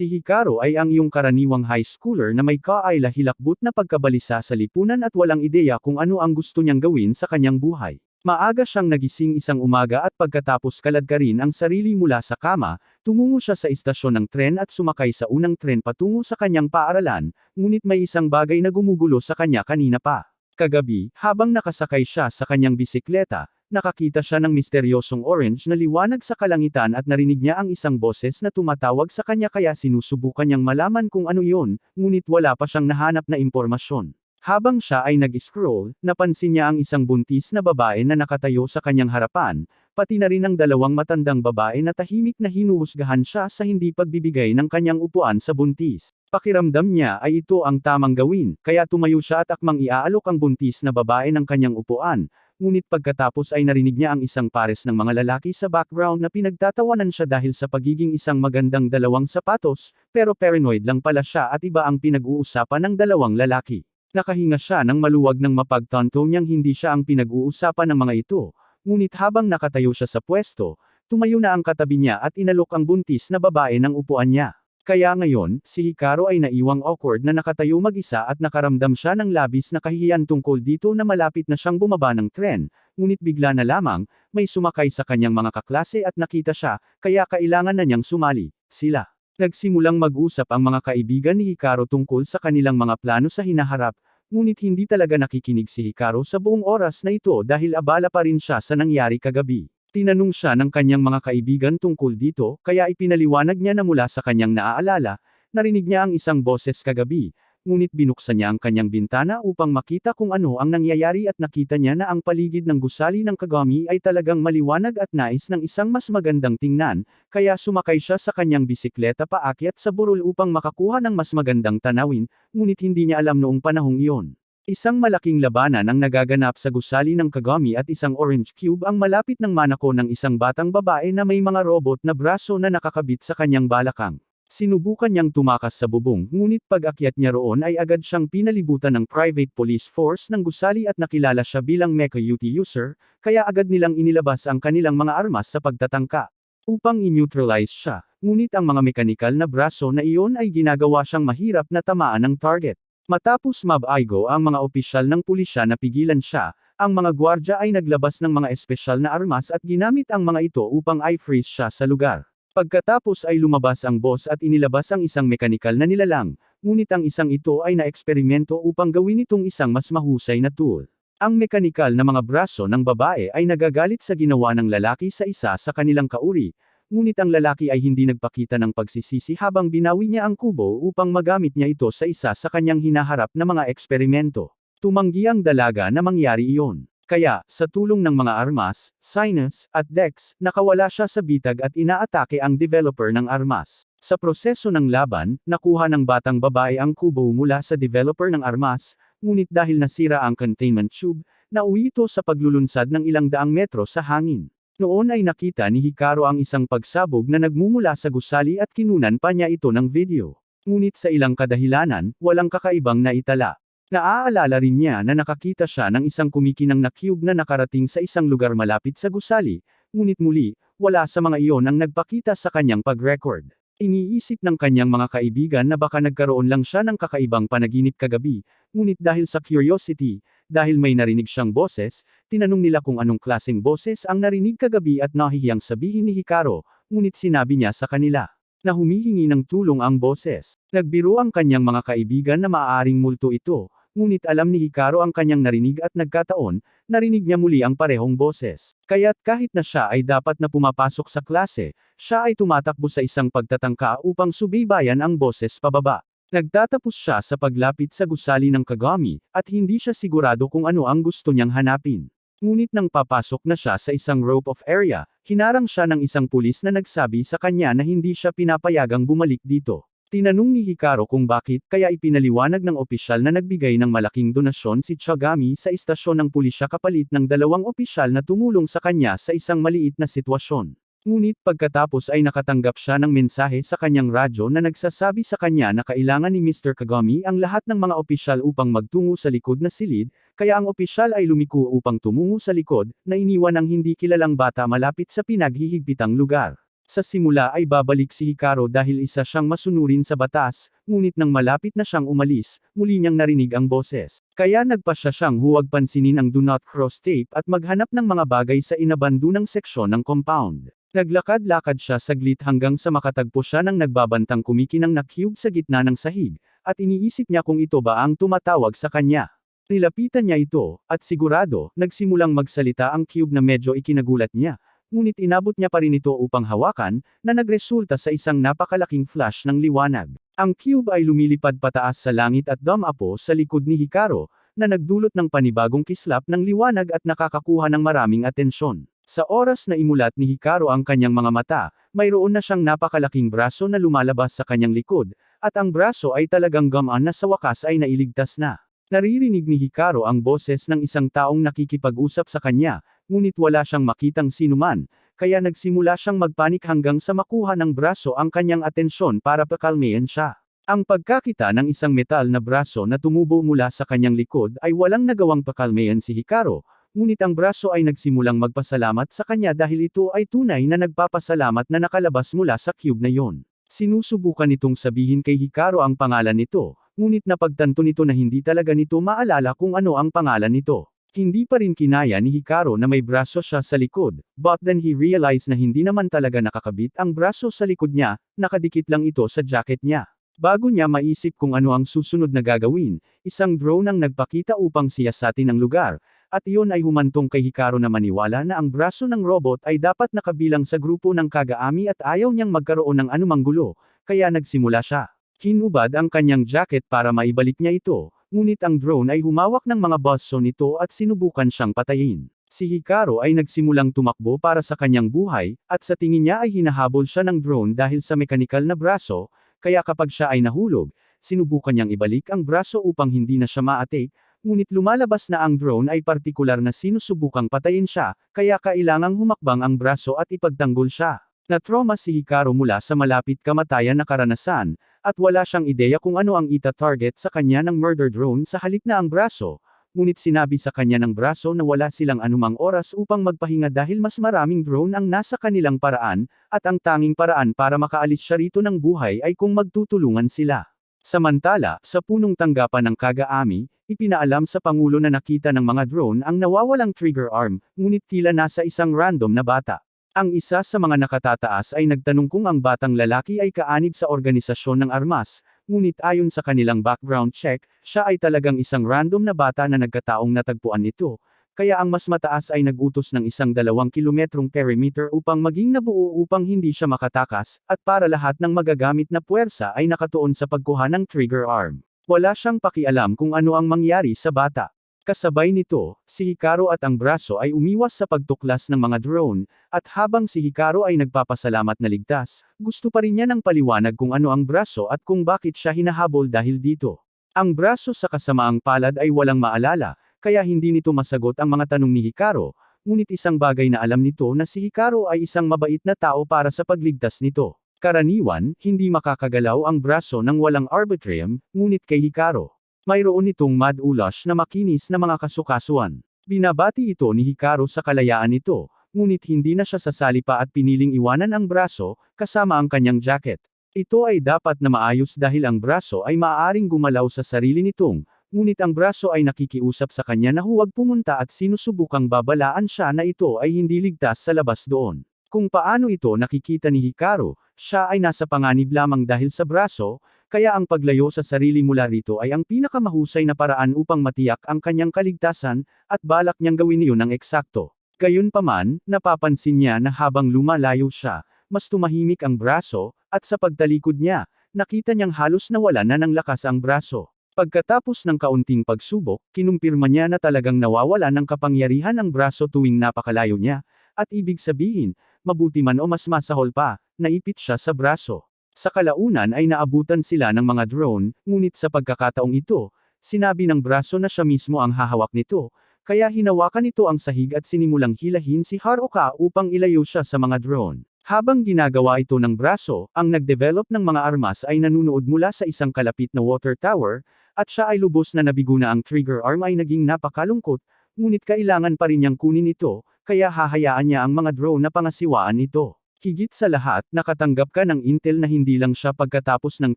Si Hikaru ay ang iyong karaniwang high schooler na may kaayla hilakbot na pagkabalisa sa lipunan at walang ideya kung ano ang gusto niyang gawin sa kanyang buhay. Maaga siyang nagising isang umaga at pagkatapos kaladkarin ang sarili mula sa kama, tumungo siya sa istasyon ng tren at sumakay sa unang tren patungo sa kanyang paaralan, ngunit may isang bagay na gumugulo sa kanya kanina pa. Kagabi, habang nakasakay siya sa kanyang bisikleta, nakakita siya ng misteryosong orange na liwanag sa kalangitan at narinig niya ang isang boses na tumatawag sa kanya kaya sinusubukan niyang malaman kung ano iyon, ngunit wala pa siyang nahanap na impormasyon. Habang siya ay nag-scroll, napansin niya ang isang buntis na babae na nakatayo sa kanyang harapan, pati na rin ang dalawang matandang babae na tahimik na hinuhusgahan siya sa hindi pagbibigay ng kanyang upuan sa buntis. Pakiramdam niya ay ito ang tamang gawin, kaya tumayo siya at akmang iaalok ang buntis na babae ng kanyang upuan, ngunit pagkatapos ay narinig niya ang isang pares ng mga lalaki sa background na pinagtatawanan siya dahil sa pagiging isang magandang dalawang sapatos, pero paranoid lang pala siya at iba ang pinag-uusapan ng dalawang lalaki. Nakahinga siya ng maluwag ng mapagtanto niyang hindi siya ang pinag-uusapan ng mga ito, ngunit habang nakatayo siya sa pwesto, tumayo na ang katabi niya at inalok ang buntis na babae ng upuan niya. Kaya ngayon, si Hikaru ay naiwang awkward na nakatayo mag-isa at nakaramdam siya ng labis na kahihiyan tungkol dito na malapit na siyang bumaba ng tren, ngunit bigla na lamang, may sumakay sa kanyang mga kaklase at nakita siya, kaya kailangan na niyang sumali, sila. Nagsimulang mag-usap ang mga kaibigan ni Hikaru tungkol sa kanilang mga plano sa hinaharap, ngunit hindi talaga nakikinig si Hikaru sa buong oras na ito dahil abala pa rin siya sa nangyari kagabi. Tinanong siya ng kanyang mga kaibigan tungkol dito, kaya ipinaliwanag niya na mula sa kanyang naaalala, narinig niya ang isang boses kagabi, ngunit binuksan niya ang kanyang bintana upang makita kung ano ang nangyayari at nakita niya na ang paligid ng gusali ng Kagami ay talagang maliwanag at nais ng isang mas magandang tingnan, kaya sumakay siya sa kanyang bisikleta paakyat sa burol upang makakuha ng mas magandang tanawin, ngunit hindi niya alam noong panahong iyon. Isang malaking labanan ang nagaganap sa gusali ng Kagami at isang orange cube ang malapit ng manako ng isang batang babae na may mga robot na braso na nakakabit sa kanyang balakang. Sinubukan niyang tumakas sa bubong, ngunit pag-akyat niya roon ay agad siyang pinalibutan ng private police force ng gusali at nakilala siya bilang mecha UT user, kaya agad nilang inilabas ang kanilang mga armas sa pagtatangka. Upang i-neutralize siya, ngunit ang mga mekanikal na braso na iyon ay ginagawa siyang mahirap na tamaan ng target. Matapos mab-aigo ang mga opisyal ng pulisya na pigilan siya, ang mga gwardya ay naglabas ng mga espesyal na armas at ginamit ang mga ito upang i-freeze siya sa lugar. Pagkatapos ay lumabas ang boss at inilabas ang isang mekanikal na nilalang, ngunit ang isang ito ay na-eksperimento upang gawin itong isang mas mahusay na tool. Ang mekanikal na mga braso ng babae ay nagagalit sa ginawa ng lalaki sa isa sa kanilang kauri, ngunit ang lalaki ay hindi nagpakita ng pagsisisi habang binawi niya ang kubo upang magamit niya ito sa isa sa kanyang hinaharap na mga eksperimento. Tumanggi ang dalaga na mangyari iyon. Kaya, sa tulong ng mga armas, sinus, at dex, nakawala siya sa bitag at inaatake ang developer ng armas. Sa proseso ng laban, nakuha ng batang babae ang kubo mula sa developer ng armas, ngunit dahil nasira ang containment tube, nauwi ito sa paglulunsad ng ilang daang metro sa hangin. Noon ay nakita ni Hikaru ang isang pagsabog na nagmumula sa gusali at kinunan pa niya ito ng video. Ngunit sa ilang kadahilanan, walang kakaibang naitala. Naaalala rin niya na nakakita siya ng isang kumikinang na cube na nakarating sa isang lugar malapit sa gusali, ngunit muli, wala sa mga iyon ang nagpakita sa kanyang pag-record. Iniisip ng kanyang mga kaibigan na baka nagkaroon lang siya ng kakaibang panaginip kagabi, ngunit dahil sa curiosity, dahil may narinig siyang boses, tinanong nila kung anong klaseng boses ang narinig kagabi at nahihiyang sabihin ni Hikaru, ngunit sinabi niya sa kanila na humihingi ng tulong ang boses. Nagbiro ang kanyang mga kaibigan na maaaring multo ito, ngunit alam ni Hikaru ang kanyang narinig at nagkataon, narinig niya muli ang parehong boses. Kaya't kahit na siya ay dapat na pumapasok sa klase, siya ay tumatakbo sa isang pagtatangka upang subaybayan ang boses pababa. Nagtatapos siya sa paglapit sa gusali ng Kagami, at hindi siya sigurado kung ano ang gusto niyang hanapin. Ngunit nang papasok na siya sa isang rope of area, hinarang siya ng isang pulis na nagsabi sa kanya na hindi siya pinapayagang bumalik dito. Tinanong ni Hikaru kung bakit, kaya ipinaliwanag ng opisyal na nagbigay ng malaking donasyon si Chagami sa istasyon ng pulisya kapalit ng dalawang opisyal na tumulong sa kanya sa isang maliit na sitwasyon. Ngunit pagkatapos ay nakatanggap siya ng mensahe sa kanyang radyo na nagsasabi sa kanya na kailangan ni Mr. Kagami ang lahat ng mga opisyal upang magtungo sa likod na silid, kaya ang opisyal ay lumiko upang tumungo sa likod, na iniwan ng hindi kilalang bata malapit sa pinaghihigpitang lugar. Sa simula ay babalik si Hikaru dahil isa siyang masunurin sa batas, ngunit nang malapit na siyang umalis, muli niyang narinig ang boses. Kaya nagpa siya siyang huwag pansinin ang do not cross tape at maghanap ng mga bagay sa inabandunang seksyon ng compound. Naglakad-lakad siya saglit hanggang sa makatagpo siya ng nagbabantang kumikinang na cube sa gitna ng sahig, at iniisip niya kung ito ba ang tumatawag sa kanya. Nilapitan niya ito, at sigurado, nagsimulang magsalita ang cube na medyo ikinagulat niya, ngunit inabot niya pa rin ito upang hawakan, na nagresulta sa isang napakalaking flash ng liwanag. Ang cube ay lumilipad pataas sa langit at dumapo sa likod ni Hikaru, na nagdulot ng panibagong kislap ng liwanag at nakakakuha ng maraming atensyon. Sa oras na imulat ni Hikaru ang kanyang mga mata, mayroon na siyang napakalaking braso na lumalabas sa kanyang likod, at ang braso ay talagang gamaan na sa wakas ay nailigtas na. Naririnig ni Hikaru ang boses ng isang taong nakikipag-usap sa kanya, ngunit wala siyang makitang sinuman, kaya nagsimula siyang magpanik hanggang sa makuha ng braso ang kanyang atensyon para pakalmayan siya. Ang pagkakita ng isang metal na braso na tumubo mula sa kanyang likod ay walang nagawang pakalmayan si Hikaru, ngunit ang braso ay nagsimulang magpasalamat sa kanya dahil ito ay tunay na nagpapasalamat na nakalabas mula sa cube na yon. Sinusubukan nitong sabihin kay Hikaru ang pangalan nito, ngunit napagtanto nito na hindi talaga nito maalala kung ano ang pangalan nito. Hindi pa rin kinaya ni Hikaru na may braso siya sa likod, but then he realized na hindi naman talaga nakakabit ang braso sa likod niya, nakadikit lang ito sa jacket niya. Bago niya maisip kung ano ang susunod na gagawin, isang drone ang nagpakita upang siyasatin ang lugar, at iyon ay humantong kay Hikaru na maniwala na ang braso ng robot ay dapat nakabilang sa grupo ng Kagaami at ayaw niyang magkaroon ng anumang gulo, kaya nagsimula siya. Hinubad ang kanyang jacket para maibalik niya ito, ngunit ang drone ay humawak ng mga basso nito at sinubukan siyang patayin. Si Hikaru ay nagsimulang tumakbo para sa kanyang buhay, at sa tingin niya ay hinahabol siya ng drone dahil sa mekanikal na braso, kaya kapag siya ay nahulog, sinubukan niyang ibalik ang braso upang hindi na siya ma-atake, ngunit lumalabas na ang drone ay partikular na sinusubukang patayin siya, kaya kailangang humakbang ang braso at ipagtanggol siya. Na-trauma si Hikaru mula sa malapit kamatayan na karanasan, at wala siyang ideya kung ano ang ita-target sa kanya ng murder drone sa halip na ang braso, ngunit sinabi sa kanya ng braso na wala silang anumang oras upang magpahinga dahil mas maraming drone ang nasa kanilang paraan, at ang tanging paraan para makaalis siya rito ng buhay ay kung magtutulungan sila. Samantala, sa punong tanggapan ng Kagaami, ipinaalam sa Pangulo na nakita ng mga drone ang nawawalang trigger arm, ngunit tila nasa isang random na bata. Ang isa sa mga nakatataas ay nagtanong kung ang batang lalaki ay kaanib sa organisasyon ng armas, ngunit ayon sa kanilang background check, siya ay talagang isang random na bata na nagkataong natagpuan nito, kaya ang mas mataas ay nagutos ng isang dalawang kilometrong perimeter upang maging nabuo upang hindi siya makatakas, at para lahat ng magagamit na puwersa ay nakatuon sa pagkuha ng trigger arm. Wala siyang pakialam kung ano ang mangyari sa bata. Kasabay nito, si Hikaru at ang braso ay umiwas sa pagtuklas ng mga drone, at habang si Hikaru ay nagpapasalamat na ligtas, gusto pa rin niya ng paliwanag kung ano ang braso at kung bakit siya hinahabol dahil dito. Ang braso sa kasamaang palad ay walang maalala, kaya hindi nito masagot ang mga tanong ni Hikaru, ngunit isang bagay na alam nito na si Hikaru ay isang mabait na tao para sa pagligtas nito. Karaniwan, hindi makakagalaw ang braso ng walang arbitrium, ngunit kay Hikaru. Mayroon itong mad ulash na makinis na mga kasukasuan. Binabati ito ni Hikaru sa kalayaan nito, ngunit hindi na siya sasali pa at piniling iwanan ang braso, kasama ang kanyang jacket. Ito ay dapat na maayos dahil ang braso ay maaaring gumalaw sa sarili nitong, ngunit ang braso ay nakikiusap sa kanya na huwag pumunta at sinusubukang babalaan siya na ito ay hindi ligtas sa labas doon. Kung paano ito nakikita ni Hikaru, siya ay nasa panganib lamang dahil sa braso, kaya ang paglayo sa sarili mula rito ay ang pinakamahusay na paraan upang matiyak ang kanyang kaligtasan, at balak niyang gawin iyon ng eksakto. Gayunpaman, napapansin niya na habang lumalayo siya, mas tumahimik ang braso, at sa pagtalikod niya, nakita niyang halos nawala na ng lakas ang braso. Pagkatapos ng kaunting pagsubok, kinumpirma niya na talagang nawawala ng kapangyarihan ang braso tuwing napakalayo niya, at ibig sabihin, mabuti man o mas masahol pa, naipit siya sa braso. Sa kalaunan ay naabutan sila ng mga drone, ngunit sa pagkakataong ito, sinabi ng braso na siya mismo ang hahawak nito, kaya hinawakan ito ang sahig at sinimulang hilahin si Haruka upang ilayo siya sa mga drone. Habang ginagawa ito ng braso, ang nagdevelop ng mga armas ay nanunood mula sa isang kalapit na water tower, at siya ay lubos na nabigo na ang trigger arm ay naging napakalungkot, ngunit kailangan pa rin niyang kunin ito, kaya hahayaan niya ang mga drone na pangasiwaan ito. Higit sa lahat, nakatanggap ka ng intel na hindi lang siya pagkatapos ng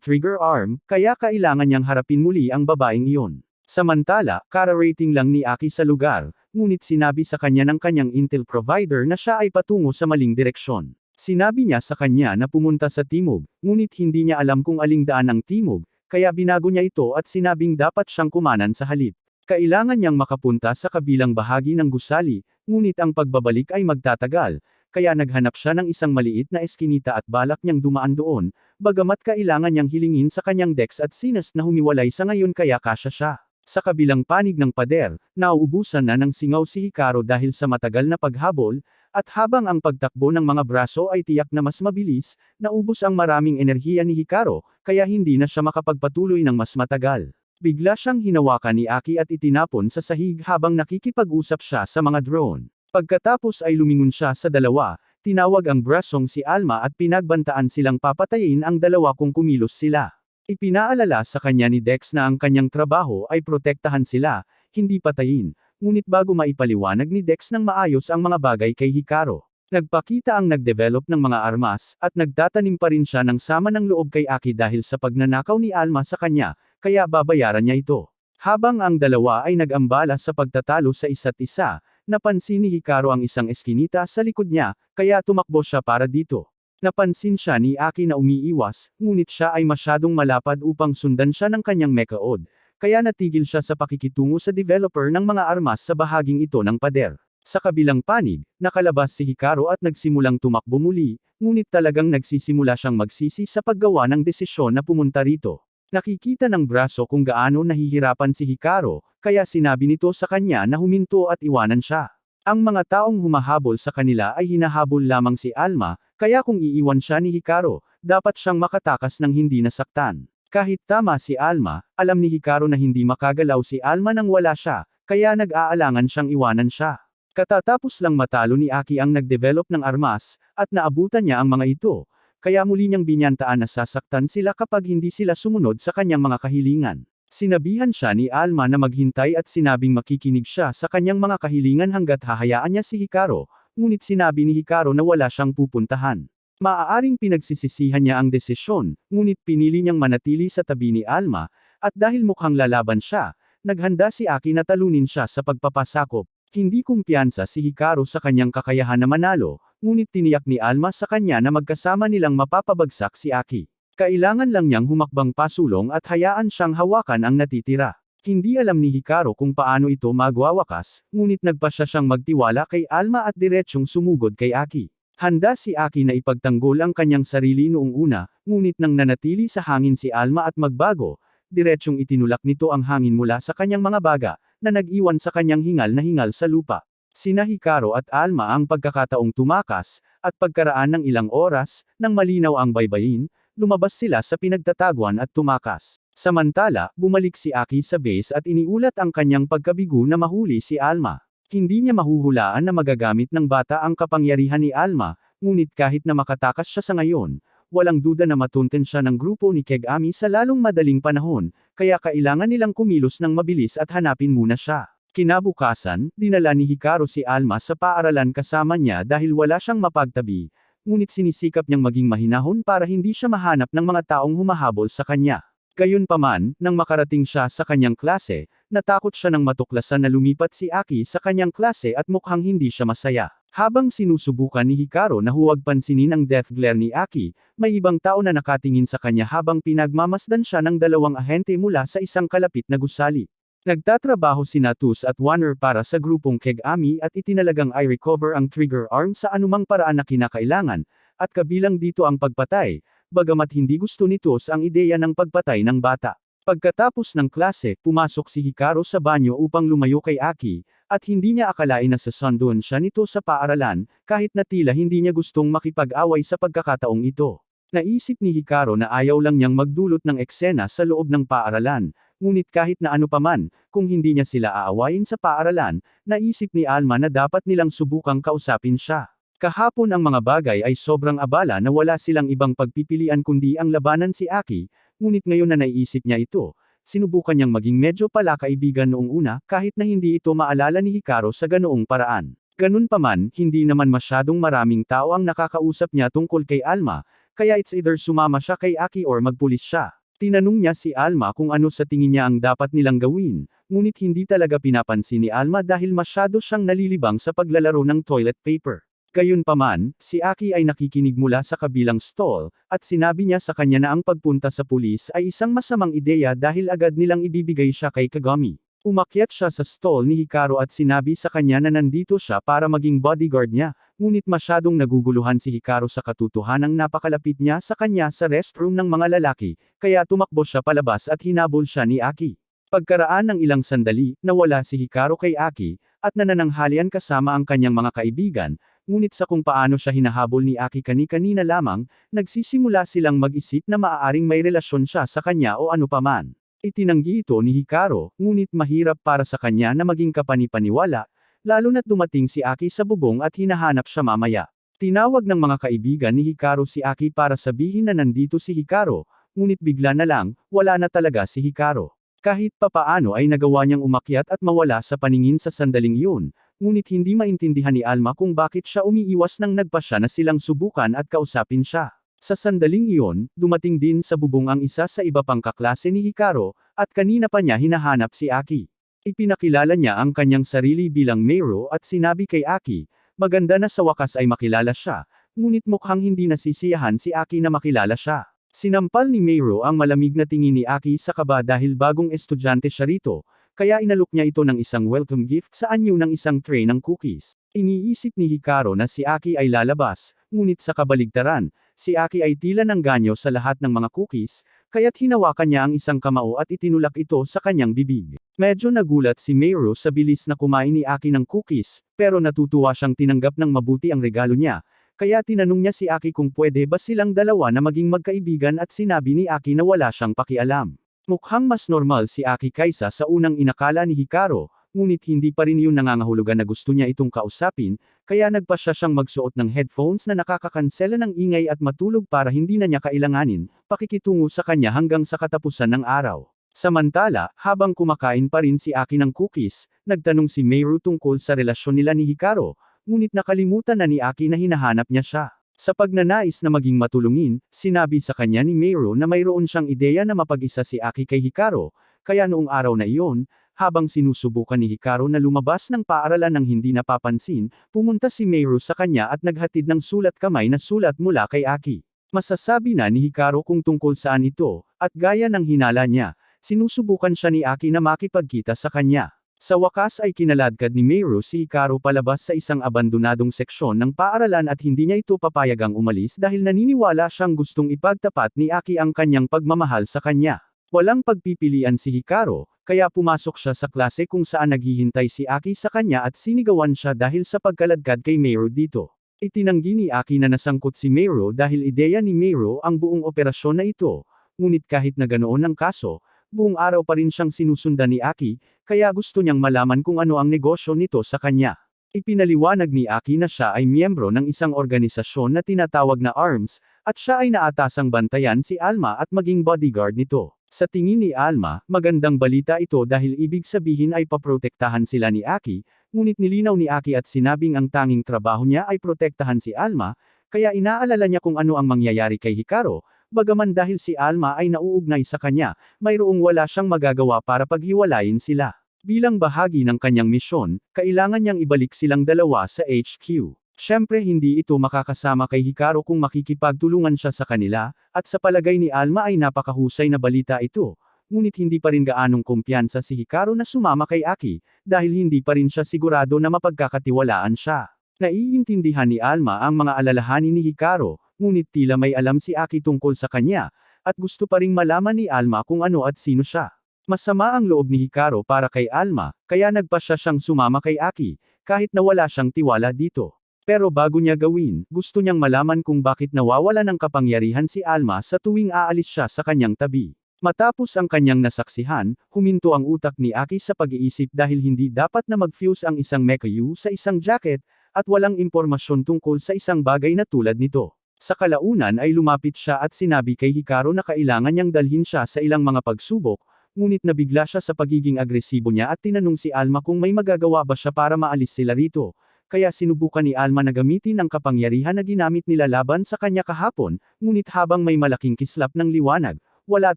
trigger arm, kaya kailangan niyang harapin muli ang babaeng iyon. Samantala, kararating lang ni Aki sa lugar, ngunit sinabi sa kanya ng kanyang intel provider na siya ay patungo sa maling direksyon. Sinabi niya sa kanya na pumunta sa timog, ngunit hindi niya alam kung aling daan ang timog, kaya binago niya ito at sinabing dapat siyang kumanan sa halip. Kailangan niyang makapunta sa kabilang bahagi ng gusali, ngunit ang pagbabalik ay magtatagal, kaya naghanap siya ng isang maliit na eskinita at balak niyang dumaan doon, bagamat kailangan niyang hilingin sa kanyang Dex at Sinas na humiwalay sa ngayon kaya kasya siya. Sa kabilang panig ng pader, nauubusan na ng singaw si Hikaru dahil sa matagal na paghabol, at habang ang pagtakbo ng mga braso ay tiyak na mas mabilis, naubos ang maraming enerhiya ni Hikaru, kaya hindi na siya makapagpatuloy ng mas matagal. Bigla siyang hinawakan ni Aki at itinapon sa sahig habang nakikipag-usap siya sa mga drone. Pagkatapos ay lumingon siya sa dalawa, tinawag ang brasong si Alma at pinagbantaan silang papatayin ang dalawa kung kumilos sila. Ipinaalala sa kanya ni Dex na ang kanyang trabaho ay protektahan sila, hindi patayin, ngunit bago maipaliwanag ni Dex ng maayos ang mga bagay kay Hikaru. Nagpakita ang nagdevelop ng mga armas, at nagtatanim pa rin siya ng sama ng loob kay Aki dahil sa pagnanakaw ni Alma sa kanya, kaya babayaran niya ito. Habang ang dalawa ay nag-ambala sa pagtatalo sa isa't isa, napansin ni Hikaru ang isang eskinita sa likod niya, kaya tumakbo siya para dito. Napansin siya ni Aki na umiiwas, ngunit siya ay masyadong malapad upang sundan siya ng kanyang mecha-od, kaya natigil siya sa pakikitungo sa developer ng mga armas sa bahaging ito ng pader. Sa kabilang panig, nakalabas si Hikaru at nagsimulang tumakbo muli, ngunit talagang nagsisimula siyang magsisi sa paggawa ng desisyon na pumunta rito. Nakikita ng braso kung gaano nahihirapan si Hikaru, kaya sinabi nito sa kanya na huminto at iwanan siya. Ang mga taong humahabol sa kanila ay hinahabol lamang si Alma, kaya kung iiwan siya ni Hikaru, dapat siyang makatakas ng hindi nasaktan. Kahit tama si Alma, alam ni Hikaru na hindi makagalaw si Alma nang wala siya, kaya nag-aalangan siyang iwanan siya. Katatapos lang matalo ni Aki ang nagdevelop ng armas, at naabutan niya ang mga ito, kaya muli niyang binyantaan na sasaktan sila kapag hindi sila sumunod sa kanyang mga kahilingan. Sinabihan siya ni Alma na maghintay at sinabing makikinig siya sa kanyang mga kahilingan hanggat hahayaan niya si Hikaru, ngunit sinabi ni Hikaru na wala siyang pupuntahan. Maaaring pinagsisisihan niya ang desisyon, ngunit pinili niyang manatili sa tabi ni Alma, at dahil mukhang lalaban siya, naghanda si Aki na talunin siya sa pagpapasakop. Hindi kumpiyansa si Hikaru sa kanyang kakayahan na manalo, ngunit tiniyak ni Alma sa kanya na magkasama nilang mapapabagsak si Aki. Kailangan lang niyang humakbang pasulong at hayaan siyang hawakan ang natitira. Hindi alam ni Hikaru kung paano ito magwawakas, ngunit nagpa siya siyang magtiwala kay Alma at diretsyong sumugod kay Aki. Handa si Aki na ipagtanggol ang kanyang sarili noong una, ngunit nang nanatili sa hangin si Alma at magbago, diretsyong itinulak nito ang hangin mula sa kanyang mga baga, na nag-iwan sa kanyang hingal na hingal sa lupa. Sina Hikaru at Alma ang pagkakataong tumakas, at pagkaraan ng ilang oras, nang malinaw ang baybayin, lumabas sila sa pinagtataguan at tumakas. Samantala, bumalik si Aki sa base at iniulat ang kanyang pagkabigo na mahuli si Alma. Hindi niya mahuhulaan na magagamit ng bata ang kapangyarihan ni Alma, ngunit kahit na makatakas siya sa ngayon, walang duda na matunten siya ng grupo ni Kegami sa lalong madaling panahon, kaya kailangan nilang kumilos ng mabilis at hanapin muna siya. Kinabukasan, dinala ni Hikaru si Alma sa paaralan kasama niya dahil wala siyang mapagtabi, ngunit sinisikap niyang maging mahinahon para hindi siya mahanap ng mga taong humahabol sa kanya. Gayunpaman, nang makarating siya sa kanyang klase, natakot siya nang matuklasan na lumipat si Aki sa kanyang klase at mukhang hindi siya masaya. Habang sinusubukan ni Hikaru na huwag pansinin ang death glare ni Aki, may ibang tao na nakatingin sa kanya habang pinagmamasdan siya ng dalawang ahente mula sa isang kalapit na gusali. Nagtatrabaho si Natus at Warner para sa grupong Keg-Ami at itinalagang i-recover ang trigger arm sa anumang paraan na kinakailangan, at kabilang dito ang pagpatay, bagamat hindi gusto ni Tus ang ideya ng pagpatay ng bata. Pagkatapos ng klase, pumasok si Hikaru sa banyo upang lumayo kay Aki, at hindi niya akalain na sasanduan siya nito sa paaralan, kahit na tila hindi niya gustong makipag-away sa pagkakataong ito. Naisip ni Hikaru na ayaw lang niyang magdulot ng eksena sa loob ng paaralan, ngunit kahit na ano paman, kung hindi niya sila aawayin sa paaralan, naisip ni Alma na dapat nilang subukang kausapin siya. Kahapon ang mga bagay ay sobrang abala na wala silang ibang pagpipilian kundi ang labanan si Aki, ngunit ngayon na naiisip niya ito, sinubukan niyang maging medyo pala kaibigan noong una, kahit na hindi ito maalala ni Hikaru sa ganoong paraan. Ganun pa man, hindi naman masyadong maraming tao ang nakakausap niya tungkol kay Alma, kaya it's either sumama siya kay Aki or magpulis siya. Tinanong niya si Alma kung ano sa tingin niya ang dapat nilang gawin, ngunit hindi talaga pinapansin ni Alma dahil masyado siyang nalilibang sa paglalaro ng toilet paper. Gayunpaman, si Aki ay nakikinig mula sa kabilang stall, at sinabi niya sa kanya na ang pagpunta sa pulis ay isang masamang ideya dahil agad nilang ibibigay siya kay Kagami. Umakyat siya sa stall ni Hikaru at sinabi sa kanya na nandito siya para maging bodyguard niya, ngunit masyadong naguguluhan si Hikaru sa katotohanang napakalapit niya sa kanya sa restroom ng mga lalaki, kaya tumakbo siya palabas at hinabol siya ni Aki. Pagkaraan ng ilang sandali, nawala si Hikaru kay Aki, at nanananghalian kasama ang kanyang mga kaibigan, ngunit sa kung paano siya hinahabol ni Aki kani-kanina lamang, nagsisimula silang mag-isip na maaaring may relasyon siya sa kanya o ano paman. Itinanggi ito ni Hikaru, ngunit mahirap para sa kanya na maging kapanipaniwala, lalo na't dumating si Aki sa bubong at hinahanap siya mamaya. Tinawag ng mga kaibigan ni Hikaru si Aki para sabihin na nandito si Hikaru, ngunit bigla na lang, wala na talaga si Hikaru. Kahit papaano ay nagawa niyang umakyat at mawala sa paningin sa sandaling yun, ngunit hindi maintindihan ni Alma kung bakit siya umiiwas nang nagpa siya na silang subukan at kausapin siya. Sa sandaling iyon, dumating din sa bubong ang isa sa iba pang kaklase ni Hikaru, at kanina pa niya hinahanap si Aki. Ipinakilala niya ang kanyang sarili bilang Meiro at sinabi kay Aki, maganda na sa wakas ay makilala siya, ngunit mukhang hindi nasisiyahan si Aki na makilala siya. Sinampal ni Meiro ang malamig na tingin ni Aki sa kaba dahil bagong estudyante siya rito, kaya inalok niya ito ng isang welcome gift sa anyo ng isang tray ng cookies. Iniisip ni Hikaru na si Aki ay lalabas, ngunit sa kabaligtaran, si Aki ay tila ng ganyo sa lahat ng mga cookies, kaya't hinawakan niya ang isang kamao at itinulak ito sa kanyang bibig. Medyo nagulat si Meiro sa bilis na kumain ni Aki ng cookies, pero natutuwa siyang tinanggap ng mabuti ang regalo niya, kaya tinanong niya si Aki kung pwede ba silang dalawa na maging magkaibigan at sinabi ni Aki na wala siyang pakialam. Mukhang mas normal si Aki kaysa sa unang inakala ni Hikaru, ngunit hindi pa rin yun nangangahulugan na gusto niya itong kausapin, kaya nagpa siya siyang magsuot ng headphones na nakakakansela ng ingay at matulog para hindi na niya kailanganin, pakikitungo sa kanya hanggang sa katapusan ng araw. Samantala, habang kumakain pa rin si Aki ng cookies, nagtanong si Mayru tungkol sa relasyon nila ni Hikaru, ngunit nakalimutan na ni Aki na hinahanap niya siya. Sa pagnanais na maging matulungin, sinabi sa kanya ni Mayro na mayroon siyang ideya na mapag-isa si Aki kay Hikaru, kaya noong araw na iyon, habang sinusubukan ni Hikaru na lumabas ng paaralan ng hindi napapansin, pumunta si Mayro sa kanya at naghatid ng sulat kamay na sulat mula kay Aki. Masasabi na ni Hikaru kung tungkol saan ito, at gaya ng hinala niya, sinusubukan siya ni Aki na makipagkita sa kanya. Sa wakas ay kinaladkad ni Mayro si Hikaru palabas sa isang abandonadong seksyon ng paaralan at hindi niya ito papayagang umalis dahil naniniwala siyang gustong ipagtapat ni Aki ang kanyang pagmamahal sa kanya. Walang pagpipilian si Hikaru, kaya pumasok siya sa klase kung saan naghihintay si Aki sa kanya at sinigawan siya dahil sa pagkaladkad kay Mayro dito. Itinanggi ni Aki na nasangkot si Mayro dahil ideya ni Mayro ang buong operasyon na ito, ngunit kahit na ganoon ang kaso, buong araw pa rin siyang sinusundan ni Aki, kaya gusto niyang malaman kung ano ang negosyo nito sa kanya. Ipinaliwanag ni Aki na siya ay miyembro ng isang organisasyon na tinatawag na ARMS, at siya ay naatasang bantayan si Alma at maging bodyguard nito. Sa tingin ni Alma, magandang balita ito dahil ibig sabihin ay paprotektahan sila ni Aki, ngunit nilinaw ni Aki at sinabing ang tanging trabaho niya ay protektahan si Alma, kaya inaalala niya kung ano ang mangyayari kay Hikaru, bagaman dahil si Alma ay nauugnay sa kanya, mayroong wala siyang magagawa para paghiwalayin sila. Bilang bahagi ng kanyang misyon, kailangan niyang ibalik silang dalawa sa HQ. Siyempre hindi ito makakasama kay Hikaru kung makikipagtulungan siya sa kanila, at sa palagay ni Alma ay napakahusay na balita ito, ngunit hindi pa rin gaanong kumpiyansa si Hikaru na sumama kay Aki, dahil hindi pa rin siya sigurado na mapagkakatiwalaan siya. Naiintindihan ni Alma ang mga alalahanin ni Hikaru, ngunit tila may alam si Aki tungkol sa kanya, at gusto pa ring malaman ni Alma kung ano at sino siya. Masama ang loob ni Hikaru para kay Alma, kaya nagpa siya siyang sumama kay Aki, kahit na wala siyang tiwala dito. Pero bago niya gawin, gusto niyang malaman kung bakit nawawala ng kapangyarihan si Alma sa tuwing aalis siya sa kanyang tabi. Matapos ang kanyang nasaksihan, huminto ang utak ni Aki sa pag-iisip dahil hindi dapat na mag-fuse ang isang Mekayu sa isang jacket, at walang impormasyon tungkol sa isang bagay na tulad nito. Sa kalaunan ay lumapit siya at sinabi kay Hikaru na kailangan niyang dalhin siya sa ilang mga pagsubok, ngunit nabigla siya sa pagiging agresibo niya at tinanong si Alma kung may magagawa ba siya para maalis sila rito, kaya sinubukan ni Alma na gamitin ang kapangyarihan na ginamit nila laban sa kanya kahapon, ngunit habang may malaking kislap ng liwanag, wala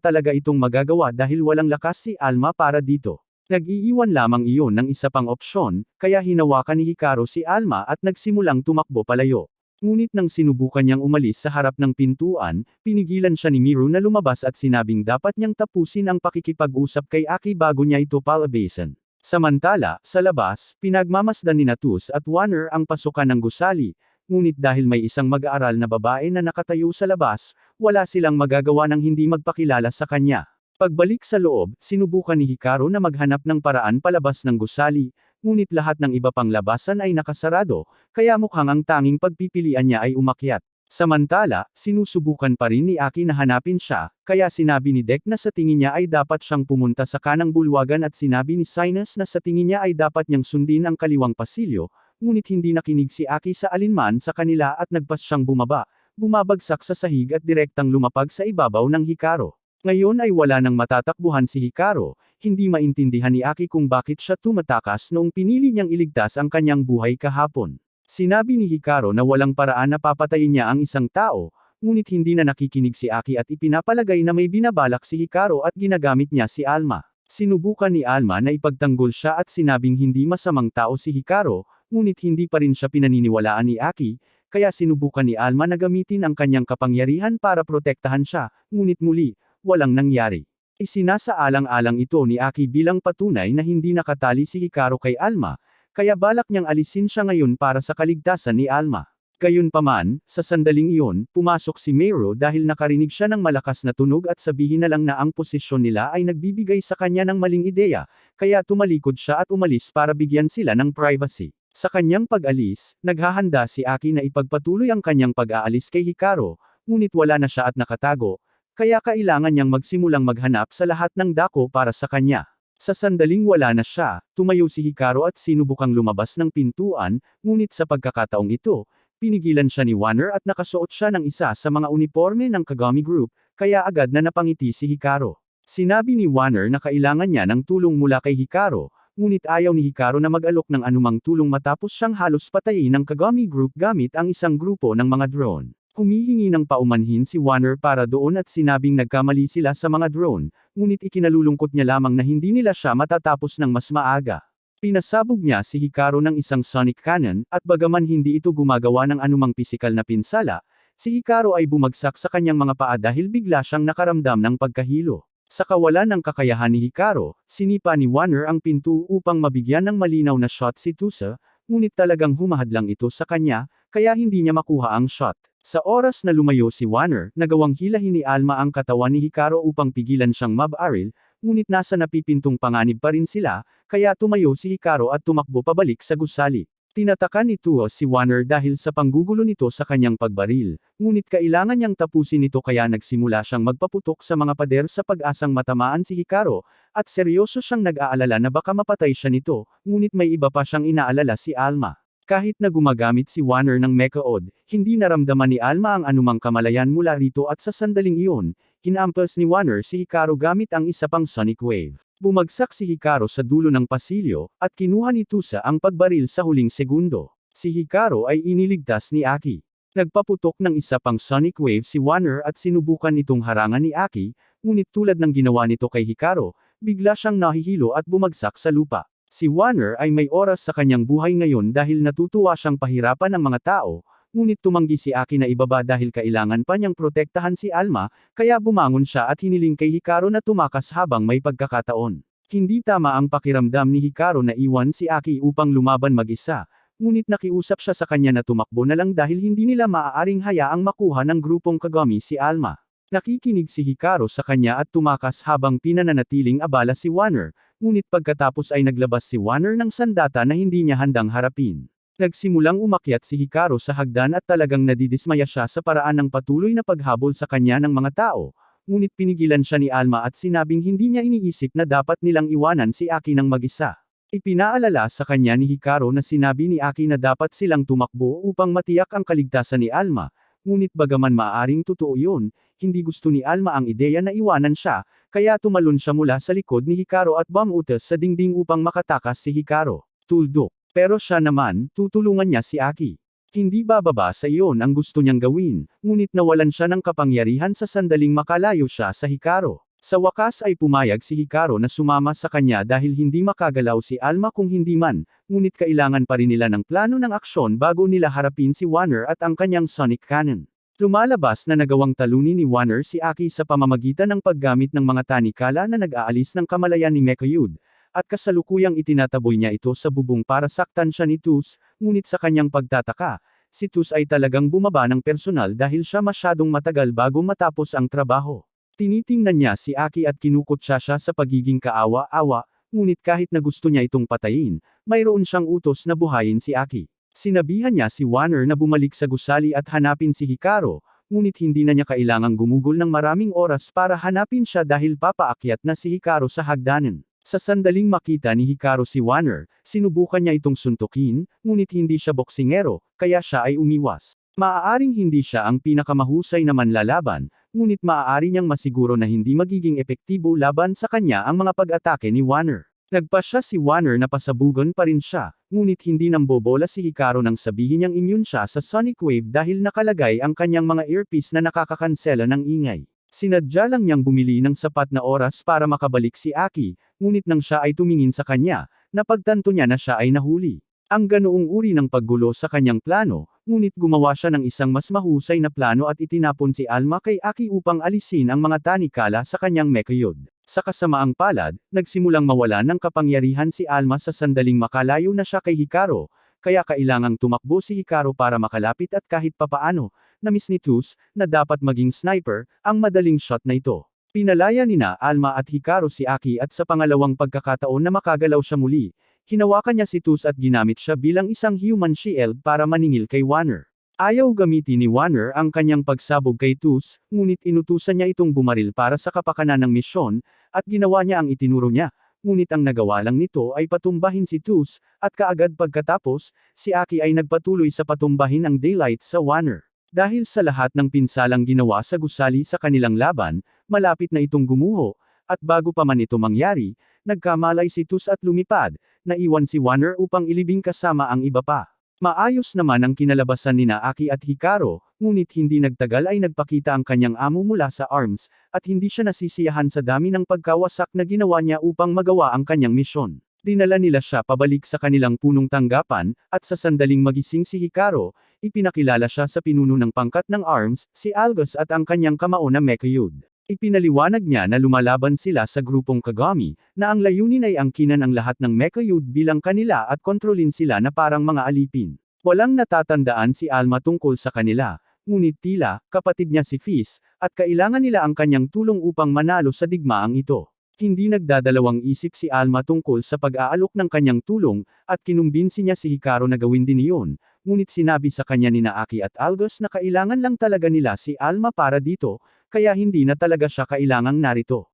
talaga itong magagawa dahil walang lakas si Alma para dito. Nag-iiwan lamang iyon ng isa pang opsyon, kaya hinawakan ni Hikaru si Alma at nagsimulang tumakbo palayo. Ngunit nang sinubukan niyang umalis sa harap ng pintuan, pinigilan siya ni Miru na lumabas at sinabing dapat niyang tapusin ang pakikipag-usap kay Aki bago niya ito palabasan. Samantala, sa labas, pinagmamasdan ni Natus at Warner ang pasukan ng gusali, ngunit dahil may isang mag-aaral na babae na nakatayo sa labas, wala silang magagawa ng hindi magpakilala sa kanya. Pagbalik sa loob, sinubukan ni Hikaru na maghanap ng paraan palabas ng gusali, ngunit lahat ng iba pang labasan ay nakasarado, kaya mukhang ang tanging pagpipilian niya ay umakyat. Samantala, sinusubukan pa rin ni Aki na hanapin siya, kaya sinabi ni Dek na sa tingin niya ay dapat siyang pumunta sa kanang bulwagan at sinabi ni Sinus na sa tingin niya ay dapat niyang sundin ang kaliwang pasilyo, ngunit hindi nakinig si Aki sa alinman sa kanila at nagpas siyang bumaba, bumabagsak sa sahig at direktang lumapag sa ibabaw ng Hikaro. Ngayon ay wala nang matatakbuhan si Hikaro, hindi maintindihan ni Aki kung bakit siya tumatakas noong pinili niyang iligtas ang kanyang buhay kahapon. Sinabi ni Hikaru na walang paraan na papatayin niya ang isang tao, ngunit hindi na nakikinig si Aki at ipinapalagay na may binabalak si Hikaru at ginagamit niya si Alma. Sinubukan ni Alma na ipagtanggol siya at sinabing hindi masamang tao si Hikaru, ngunit hindi pa rin siya pinaniniwalaan ni Aki, kaya sinubukan ni Alma na gamitin ang kanyang kapangyarihan para protektahan siya, ngunit muli, walang nangyari. Isinasaalang-alang ito ni Aki bilang patunay na hindi nakatali si Hikaru kay Alma, kaya balak niyang alisin siya ngayon para sa kaligtasan ni Alma. Gayunpaman, sa sandaling iyon, pumasok si Mero dahil nakarinig siya ng malakas na tunog at sabihin na lang na ang posisyon nila ay nagbibigay sa kanya ng maling ideya, kaya tumalikod siya at umalis para bigyan sila ng privacy. Sa kanyang pag-alis, naghahanda si Aki na ipagpatuloy ang kanyang pag-aalis kay Hikaru, ngunit wala na siya at nakatago, kaya kailangan niyang magsimulang maghanap sa lahat ng dako para sa kanya. Sa sandaling wala na siya, tumayo si Hikaru at sinubukang lumabas ng pintuan, ngunit sa pagkakataong ito, pinigilan siya ni Warner at nakasuot siya ng isa sa mga uniforme ng Kagami Group, kaya agad na napangiti si Hikaru. Sinabi ni Warner na kailangan niya ng tulong mula kay Hikaru, ngunit ayaw ni Hikaru na mag-alok ng anumang tulong matapos siyang halos patayin ng Kagami Group gamit ang isang grupo ng mga drone. Humihingi ng paumanhin si Warner para doon at sinabing nagkamali sila sa mga drone, ngunit ikinalulungkot niya lamang na hindi nila siya matatapos ng mas maaga. Pinasabog niya si Hikaru ng isang sonic cannon, at bagaman hindi ito gumagawa ng anumang pisikal na pinsala, si Hikaru ay bumagsak sa kanyang mga paa dahil bigla siyang nakaramdam ng pagkahilo. Sa kawalan ng kakayahan ni Hikaru, sinipa ni Warner ang pinto upang mabigyan ng malinaw na shot si Tusa, ngunit talagang humahad lang ito sa kanya, kaya hindi niya makuha ang shot. Sa oras na lumayo si Warner, nagawang hilahin ni Alma ang katawan ni Hikaru upang pigilan siyang mabaril, ngunit nasa napipintong panganib pa rin sila, kaya tumayo si Hikaru at tumakbo pabalik sa gusali. Tinataka ni Tuo si Warner dahil sa panggugulo nito sa kanyang pagbaril, ngunit kailangan niyang tapusin ito kaya nagsimula siyang magpaputok sa mga pader sa pag-asang matamaan si Hikaru, at seryoso siyang nag-aalala na baka mapatay siya nito, ngunit may iba pa siyang inaalala si Alma. Kahit na gumagamit si Warner ng Mecha-Od, hindi naramdaman ni Alma ang anumang kamalayan mula rito at sa sandaling iyon, hinampels ni Warner si Hikaru gamit ang isa pang Sonic Wave. Bumagsak si Hikaru sa dulo ng pasilyo, at kinuha ni Tusa ang pagbaril sa huling segundo. Si Hikaru ay iniligtas ni Aki. Nagpaputok ng isa pang Sonic Wave si Warner at sinubukan itong harangan ni Aki, ngunit tulad ng ginawa nito kay Hikaru, bigla siyang nahihilo at bumagsak sa lupa. Si Warner ay may oras sa kanyang buhay ngayon dahil natutuwa siyang pahirapan ng mga tao, ngunit tumanggi si Aki na ibaba dahil kailangan pa niyang protektahan si Alma, kaya bumangon siya at hiniling kay Hikaru na tumakas habang may pagkakataon. Hindi tama ang pakiramdam ni Hikaru na iwan si Aki upang lumaban mag-isa, ngunit nakiusap siya sa kanya na tumakbo na lang dahil hindi nila maaaring hayaang makuha ng grupong Kagami si Alma. Nakikinig si Hikaru sa kanya at tumakas habang pinananatiling abala si Warner, ngunit pagkatapos ay naglabas si Warner ng sandata na hindi niya handang harapin. Nagsimulang umakyat si Hikaru sa hagdan at talagang nadidismaya siya sa paraan ng patuloy na paghabol sa kanya ng mga tao, ngunit pinigilan siya ni Alma at sinabing hindi niya iniisip na dapat nilang iwanan si Aki ng mag-isa. Ipinaalala sa kanya ni Hikaru na sinabi ni Aki na dapat silang tumakbo upang matiyak ang kaligtasan ni Alma, ngunit bagaman maaaring totoo yun, hindi gusto ni Alma ang ideya na iwanan siya, kaya tumalon siya mula sa likod ni Hikaru at bumutas sa dingding upang makatakas si Hikaru. Tuldok. Pero siya naman, tutulungan niya si Aki. Hindi bababa sa iyon ang gusto niyang gawin, ngunit nawalan siya ng kapangyarihan sa sandaling makalayo siya sa Hikaru. Sa wakas ay pumayag si Hikaru na sumama sa kanya dahil hindi makagalaw si Alma kung hindi man, ngunit kailangan pa rin nila ng plano ng aksyon bago nila harapin si Warner at ang kanyang sonic cannon. Lumalabas na nagawang talunin ni Warner si Aki sa pamamagitan ng paggamit ng mga tanikala na nag-aalis ng kamalayan ni Mekayud, at kasalukuyang itinataboy niya ito sa bubong para saktan siya ni Tus, ngunit sa kanyang pagtataka, si Tus ay talagang bumaba ng personal dahil siya masyadong matagal bago matapos ang trabaho. Tinitingnan niya si Aki at kinukutsa siya sa pagiging kaawa-awa, ngunit kahit na gusto niya itong patayin, mayroon siyang utos na buhayin si Aki. Sinabihan niya si Warner na bumalik sa gusali at hanapin si Hikaru, ngunit hindi na niya kailangang gumugol ng maraming oras para hanapin siya dahil papaakyat na si Hikaru sa hagdanan. Sa sandaling makita ni Hikaru si Warner, sinubukan niya itong suntukin, ngunit hindi siya boksingero, kaya siya ay umiwas. Maaaring hindi siya ang pinakamahusay na manlalaban, ngunit maaari niyang masiguro na hindi magiging epektibo laban sa kanya ang mga pag-atake ni Warner. Nagpa siya si Warner na pasabugan pa rin siya, ngunit hindi nambobola si Hikaru nang sabihin niyang immune siya sa sonic wave dahil nakalagay ang kanyang mga earpiece na nakakakansela ng ingay. Sinadya lang niyang bumili ng sapat na oras para makabalik si Aki, ngunit nang siya ay tumingin sa kanya, napagtanto niya na siya ay nahuli. Ang ganoong uri ng paggulo sa kanyang plano, ngunit gumawa siya ng isang mas mahusay na plano at itinapon si Alma kay Aki upang alisin ang mga tanikala sa kanyang mekayod. Sa kasamaang palad, nagsimulang mawala ng kapangyarihan si Alma sa sandaling makalayo na siya kay Hikaru, kaya kailangang tumakbo si Hikaru para makalapit at kahit papaano, na-miss ni Tus, na dapat maging sniper, ang madaling shot na ito. Pinalaya ni na Alma at Hikaru si Aki at sa pangalawang pagkakataon na makagalaw siya muli, hinawakan niya si Tus at ginamit siya bilang isang human shield para maningil kay Warner. Ayaw gamitin ni Warner ang kanyang pagsabog kay Tus, ngunit inutusan niya itong bumaril para sa kapakanan ng misyon, at ginawa niya ang itinuro niya, ngunit ang nagawa lang nito ay patumbahin si Tus, at kaagad pagkatapos, si Aki ay nagpatuloy sa patumbahin ang daylight sa Warner. Dahil sa lahat ng pinsalang ginawa sa gusali sa kanilang laban, malapit na itong gumuho, at bago pa man ito mangyari, nagkamalay si Tus at lumipad, naiwan si Warner upang ilibing kasama ang iba pa. Maayos naman ang kinalabasan ni Naaki at Hikaru, ngunit hindi nagtagal ay nagpakita ang kanyang amo mula sa arms, at hindi siya nasisiyahan sa dami ng pagkawasak na ginawa niya upang magawa ang kanyang misyon. Dinala nila siya pabalik sa kanilang punong tanggapan, at sa sandaling magising si Hikaru, ipinakilala siya sa pinuno ng pangkat ng arms, si Algos at ang kanyang kamao na Mekayud. Ipinaliwanag niya na lumalaban sila sa grupong Kagami, na ang layunin ay angkinan ang lahat ng Mekayud bilang kanila at kontrolin sila na parang mga alipin. Walang natatandaan si Alma tungkol sa kanila, ngunit tila, kapatid niya si Fizz, at kailangan nila ang kanyang tulong upang manalo sa digmaang ito. Hindi nagdadalawang isip si Alma tungkol sa pag-aalok ng kanyang tulong, at kinumbinsi niya si Hikaru na gawin din iyon, ngunit sinabi sa kanya ni Naaki at Algos na kailangan lang talaga nila si Alma para dito, kaya hindi na talaga siya kailangang narito.